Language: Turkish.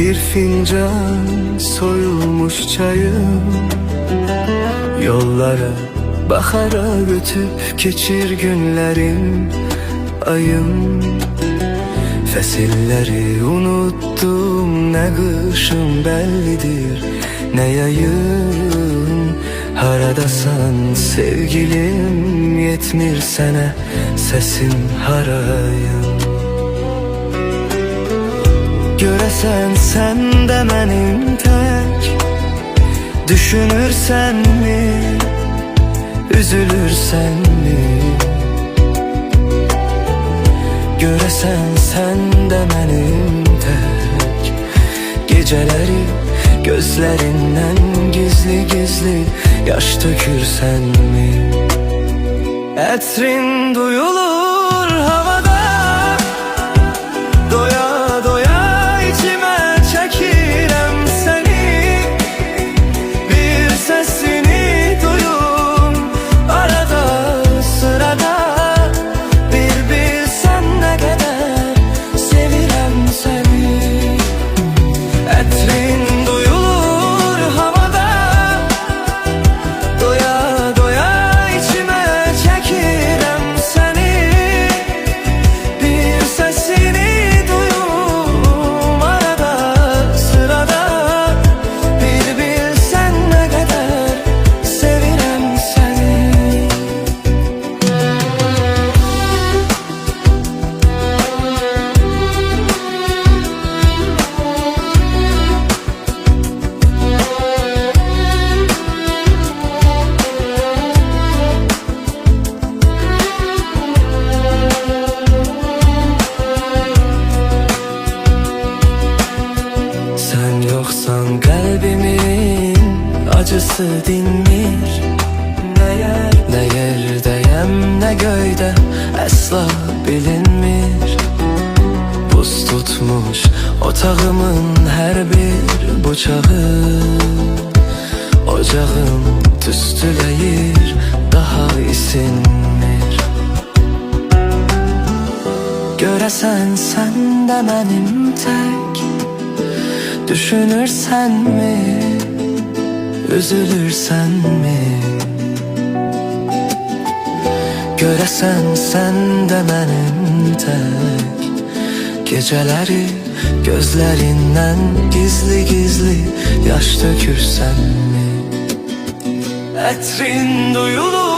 Bir fincan soyulmuş çayım. Yollara bakara ötüp geçir günlerim Ayım. Fesilleri unuttum ne kışım bellidir ne yayım. Haradasan sevgilim yetmir sene sesim harayım Göresen sen de benim tek Düşünürsen mi Üzülürsen mi? Göresen sen de benim tek Geceleri gözlerinden gizli gizli Yaş dökürsen mi? Etrin duyulur yoksan kalbimin acısı dinmir. Ne yer ne yerdeyem ne göyde asla bilinmir. Buz tutmuş otağımın her bir bıçağı. Ocağım tüstüleyir daha isinmir. Göresen sen de benim tek Düşünürsen mi? Üzülürsen mi? Göresen sen de benim tek Geceleri gözlerinden gizli gizli Yaş dökürsen mi? Etrin duyulur